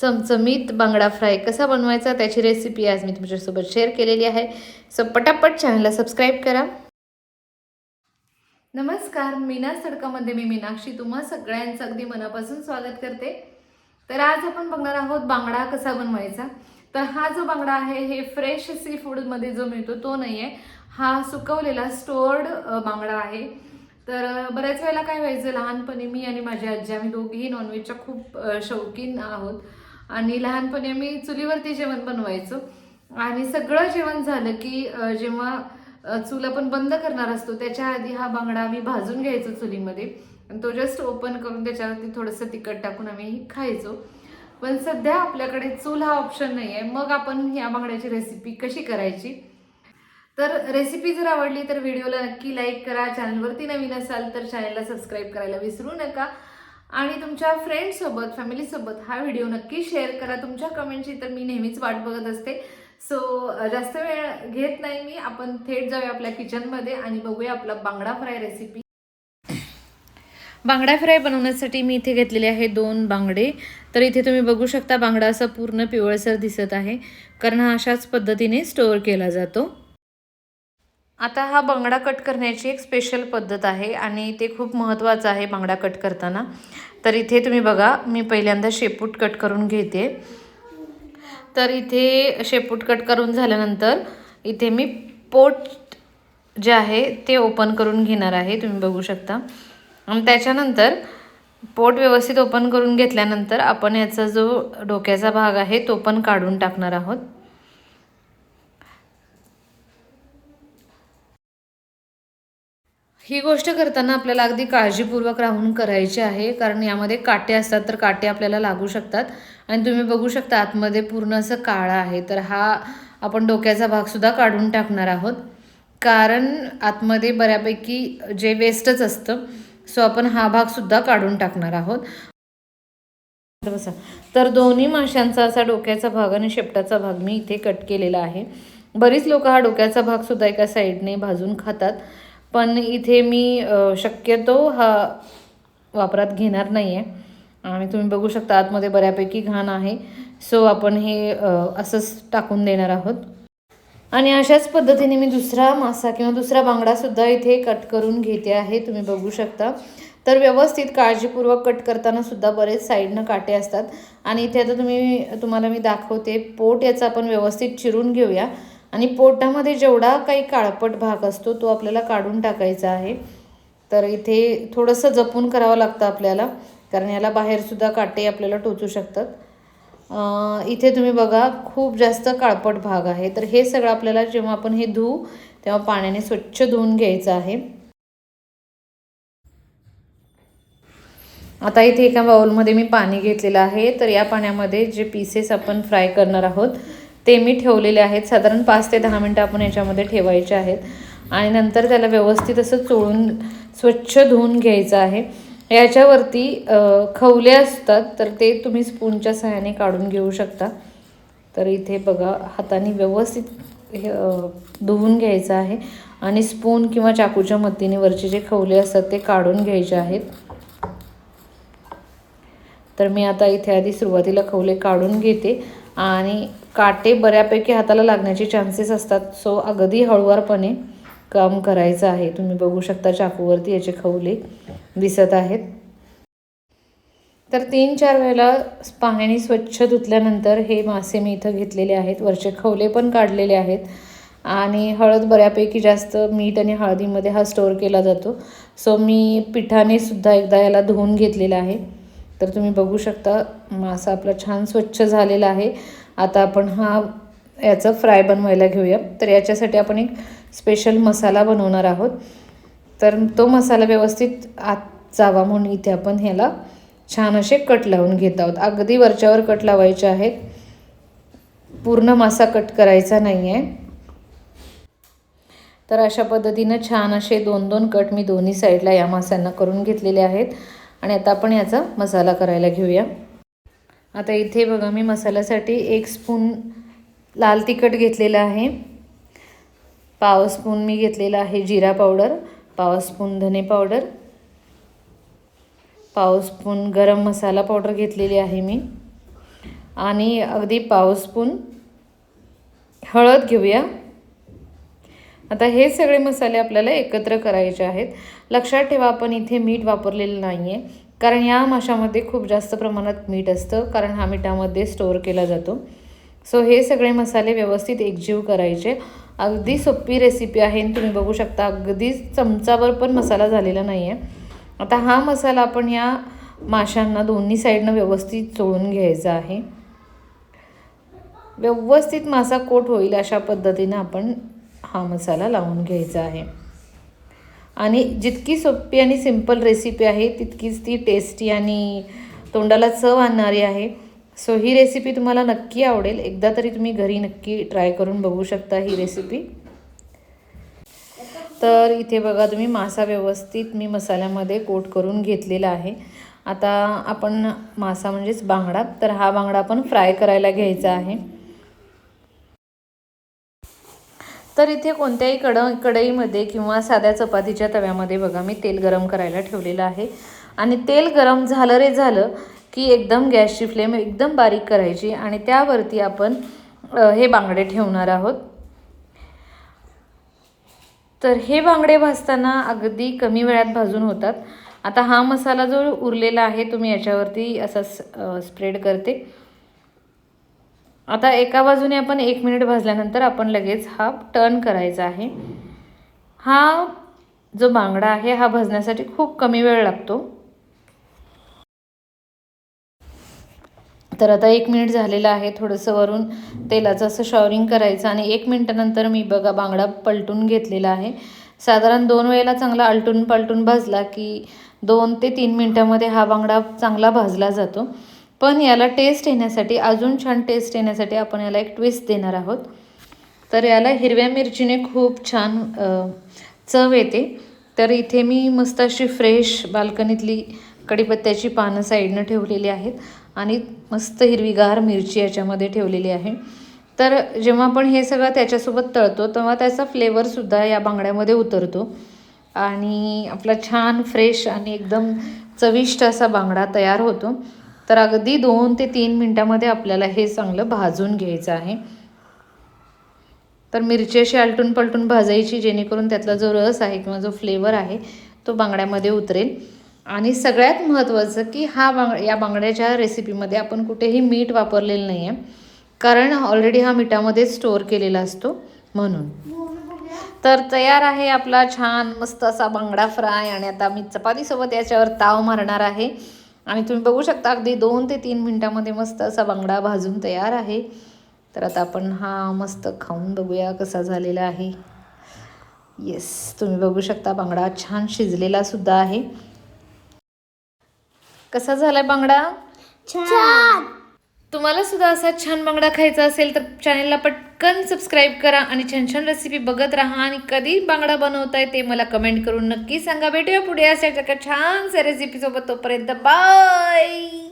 चमचमीत बांगडा फ्राय कसा बनवायचा त्याची रेसिपी आज मी तुमच्यासोबत शेअर केलेली आहे. सो पटापट चॅनलला सबस्क्राईब करा. नमस्कार मीना सडकामध्ये मी मीनाक्षी तुम्हा सगळ्यांचं अगदी मनापासून स्वागत करते. तर आज आपण बघणार आहोत बांगडा कसा बनवायचा. तर हा जो बांगडा आहे हे फ्रेश सी फूडमध्ये जो मिळतो तो नाही आहे हा सुकवलेला स्टोअर्ड बांगडा आहे. तर बऱ्याच वेळेला काय व्हायचं लहानपणी मी आणि माझी आजी आम्ही दोघीही नॉनव्हेजच्या खूप शौकीन आहोत. आणि लहानपणी आम्ही चुलीवरती जेवण बनवायचो. आणि सगळं जेवण झालं की जेव्हा चूल आपण बंद करणार असतो त्याच्या आधी हा बांगडा आम्ही भाजून घ्यायचो चुलीमध्ये. आणि तो जस्ट ओपन करून त्याच्यावरती थोडंसं तिखट टाकून आम्ही खायचो. पण सध्या आपल्याकडे चूल हा ऑप्शन नाही आहे मग आपण या बांगड्याची रेसिपी कशी करायची? तर रेसिपी जर आवडली तर व्हिडिओला नक्की लाईक करा. चॅनलवरती नवीन असाल तर चॅनलला सबस्क्राईब करायला विसरू नका. आणि तुमच्या फ्रेंड्ससोबत फॅमिलीसोबत हा व्हिडिओ नक्की शेअर करा. तुमच्या कमेंटची तर मी नेहमीच वाट बघत असते. सो जास्त वेळ घेत नाही मी. आपण थेट जाऊया आपल्या किचनमध्ये आणि बघूया आपला बांगडा फ्राय रेसिपी बांगडा फ्राय बनवण्यासाठी मी इथे घेतलेले आहे दोन बांगडे. तर इथे तुम्ही बघू शकता बांगडा असा पूर्ण पिवळसर दिसत आहे. कारण हा अशाच पद्धतीने स्टोअर केला जातो. आता हा बांगडा कट करण्याची एक स्पेशल पद्धत आहे आणि ते खूप महत्त्वाचं आहे बांगडा कट करताना. तर इथे तुम्ही बघा मी पहिल्यांदा शेपूट कट करून घेते. तर इथे शेपूट कट करून झाल्यानंतर इथे मी पोट जे आहे ते ओपन करून घेणार आहे तुम्ही बघू शकता. आणि त्याच्यानंतर पोट व्यवस्थित ओपन करून घेतल्यानंतर आपण याचा जो डोक्याचा भाग आहे तो पण काढून टाकणार आहोत. ही गोष्ट करताना आपल्याला अगदी काळजीपूर्वक राहून करायची आहे कारण यामध्ये काटे असतात तर काटे आपल्याला लागू शकतात. आणि तुम्ही बघू शकता आतमध्ये पूर्ण असं काळा आहे तर हा आपण डोक्याचा भागसुद्धा काढून टाकणार आहोत. कारण आतमध्ये बऱ्यापैकी जे वेस्टच असतं सो आपण हा भागसुद्धा काढून टाकणार आहोत. तर तर दोन्ही माशांचा असा डोक्याचा भाग आणि शेपटाचा भाग मी इथे कट केलेला आहे. बरीच लोक हा डोक्याचा भागसुद्धा एका साईडने भाजून खातात. पण इथे मी शक्यतो हा वापरात घेणार नाही आहे आणि तुम्ही बघू शकता आतमध्ये बऱ्यापैकी घाण आहे. सो आपण हे असंच टाकून देणार आहोत. आणि अशाच पद्धतीने मी दुसरा मासा किंवा दुसरा बांगडासुद्धा इथे कट करून घेते आहे. तुम्ही बघू शकता. तर व्यवस्थित काळजीपूर्वक कट करताना सुद्धा बरेच साईडनं काटे असतात. आणि इथे आता तुम्ही तुम्हाला मी दाखवते. पोट याचा आपण व्यवस्थित चिरून घेऊया. आणि पोटामध्ये जेवढा काही काळपट भाग असतो तो आपल्याला काढून टाकायचा आहे. तर इथे थोडंसं जपून करावं लागतं आपल्याला कारण याला बाहेरसुद्धा काटे आपल्याला टोचू शकतात. इथे तुम्ही बघा खूप जास्त काळपट भाग आहे. तर हे सगळं आपल्याला जेव्हा आपण हे धुवू तेव्हा पाण्याने स्वच्छ धुवून घ्यायचं आहे. आता इथे एका बाउलमध्ये मी पाणी घेतलेलं आहे. तर या पाण्यामध्ये जे पीसेस आपण फ्राय करणार आहोत ते मी ठेवलेले आहेत. साधारण पाच ते दहा मिनटं आपण याच्यामध्ये ठेवायचे आहेत. आणि नंतर त्याला व्यवस्थित असं चोळून स्वच्छ धुवून घ्यायचं आहे. याच्यावरती खवले असतात तर ते तुम्ही स्पूनच्या सहाय्याने काढून घेऊ शकता. तर इथे बघा हाताने व्यवस्थित हे, धुवून घ्यायचं आहे. आणि स्पून किंवा चाकूच्या मदतीने वरचे जे खवले असतात ते काढून घ्यायचे आहेत. तर मी आता इथे आधी सुरुवातीला खवले काढून घेते. आणि काटे बऱ्यापैकी हाताला लागण्याचे चान्सेस असतात. सो अगदी हळुवारपणे काम करायचं आहे. तुम्ही बघू शकता चाकूवरती याचे खवले दिसत आहेत. तर तीन चार वेळेला पाण्याने स्वच्छ धुतल्यानंतर हे मासे मी इथं घेतलेले आहेत. वरचे खवले पण काढलेले आहेत. आणि हळद बऱ्यापैकी जास्त मीठ आणि हळदीमध्ये हा स्टोअर केला जातो. सो मी पिठाने सुद्धा एकदा याला धुवून घेतलेला आहे. तर तुम्ही बघू शकता मासा आपला छान स्वच्छ झालेला आहे. आता आपण हा याचं फ्राय बनवायला घेऊया. तर याच्यासाठी आपण एक स्पेशल मसाला बनवणार आहोत. तर तो मसाला व्यवस्थित आत जावा म्हणून इथे आपण ह्याला छान असे कट लावून घेत आहोत. अगदी वरच्यावर कट लावायचे आहेत. पूर्ण मासा कट करायचा नाही आहे तर अशा पद्धतीनं छान असे दोन दोन कट मी दोन्ही साईडला या माशांना करून घेतलेले आहेत. आणि आता आपण याचा मसाला करायला घेऊया. आता इथे बघा मी मसाल्यासाठी एक स्पून लाल तिखट घेतलेलं आहे. पाव स्पून मी घेतलेला आहे जिरा पावडर पाव स्पून धने पावडर पाव स्पून गरम मसाला पावडर घेतलेली आहे मी. आणि अगदी पाव स्पून हळद घेऊया. आता हे सगळे मसाले आपल्याला एकत्र करायचे आहेत. लक्षात ठेवा आपण इथे मीठ वापरलेलं नाही आहे कारण या माशामध्ये खूप जास्त प्रमाणात मीठ असतं. कारण हा मिठामध्ये स्टोअर केला जातो. सो हे सगळे मसाले व्यवस्थित एकजीव करायचे. अगदी सोपी रेसिपी आहे आणि तुम्ही बघू शकता अगदी चमचावर पण मसाला झालेला नाही आहे आता हा मसाला आपण या माशांना दोन्ही साईडनं व्यवस्थित चोळून घ्यायचा आहे. व्यवस्थित मासा कोट होईल अशा पद्धतीनं आपण हा मसाला लावून घ्यायचा आहे. आणि जितकी सोपी आणि सिंपल रेसिपी आहे तितकीच ती टेस्टी आणि तोंडाला चव आणणारी आहे. सो ही रेसिपी तुम्हाला नक्की आवडेल. एकदा तरी तुम्ही घरी नक्की ट्राय करून बघू शकता ही रेसिपी तर इथे बघा तुम्ही मासा व्यवस्थित मी मसाल्यामध्ये कोट करून घेतलेला आहे. आता आपण मासा म्हणजेच बांगडा तर हा बांगडा आपण फ्राय करायला घ्यायचा आहे. तर इथे कोणत्याही कड कढईमध्ये किंवा साध्या चपातीच्या तव्यामध्ये बघा मी तेल गरम करायला ठेवलेलं आहे. आणि तेल गरम झालं रे झालं की एकदम गॅसची फ्लेम एकदम बारीक करायची आणि त्यावरती आपण हे बांगडे ठेवणार आहोत. तर हे बांगडे भाजताना अगदी कमी वेळात भाजून होतात. आता हा मसाला जो उरलेला आहे तुम्ही याच्यावरती असा स्प्रेड करते. आता एका बाजूने आपण एक मिनिट भाजल्यानंतर आपण लगेच हा टर्न करायचा आहे. हा जो बांगडा आहे हा भाजण्यासाठी खूप कमी वेळ लागतो. तर आता एक मिनिट झालेला आहे थोडंसं वरून तेलाचं असं शॉवरिंग करायचं आणि एक मिनटानंतर मी बघा बांगडा पलटून घेतलेला आहे. साधारण दोन वेळेला चांगला आलटून पलटून भाजला की दोन ते तीन मिनटामध्ये हा बांगडा चांगला भाजला जातो. पण याला टेस्ट येण्यासाठी अजून छान टेस्ट येण्यासाठी आपण याला एक ट्विस्ट देणार आहोत. तर याला हिरव्या मिरचीने खूप छान चव येते. तर इथे मी मस्त अशी फ्रेश बाल्कनीतली कढीपत्त्याची पानं साईडनं ठेवलेली आहेत आणि मस्त हिरवीगार मिरची याच्यामध्ये ठेवलेली आहे. तर जेव्हा आपण हे सगळं त्याच्यासोबत तळतो तेव्हा त्याचा फ्लेवरसुद्धा या बांगड्यामध्ये उतरतो. आणि आपला छान फ्रेश आणि एकदम चविष्ट असा बांगडा तयार होतो. तर अगदी दोन ते तीन मिनटामध्ये आपल्याला हे चांगलं भाजून घ्यायचं आहे. तर मिरची अशी आलटून पलटून भाजायची जेणेकरून त्यातला जो रस आहे किंवा जो फ्लेवर आहे तो बांगड्यामध्ये उतरेल. आणि सगळ्यात महत्त्वाचं की हा बांग या बांगड्याच्या रेसिपीमध्ये आपण कुठेही मीठ वापरलेलं नाही आहे कारण ऑलरेडी हा मिठामध्ये स्टोअर केलेला असतो म्हणून. तर तयार आहे आपला छान मस्त असा बांगडा फ्राय आणि आता मी चपातीसोबत याच्यावर ताव मारणार आहे. आणि तुम्ही बघू शकता अगदी दोन ते तीन मिनटामध्ये मस्त असा बांगडा भाजून तयार आहे. तर आता आपण हा मस्त खाऊन बघूया कसा झालेला आहे. येस तुम्ही बघू शकता बांगडा छान शिजलेला सुद्धा आहे. कसा झालाय बांगडा? छान! तुम्हाला सुद्धा असा छान बांगडा खायचा असेल तर चॅनलला पटकन सबस्क्राईब करा आणि छान छान रेसिपी बघत राहा. आणि कधी बांगडा बनवताय ते मला कमेंट करून नक्की सांगा. भेटूया पुढे अशा एका छानशा रेसिपीसोबत तोपर्यंत बाय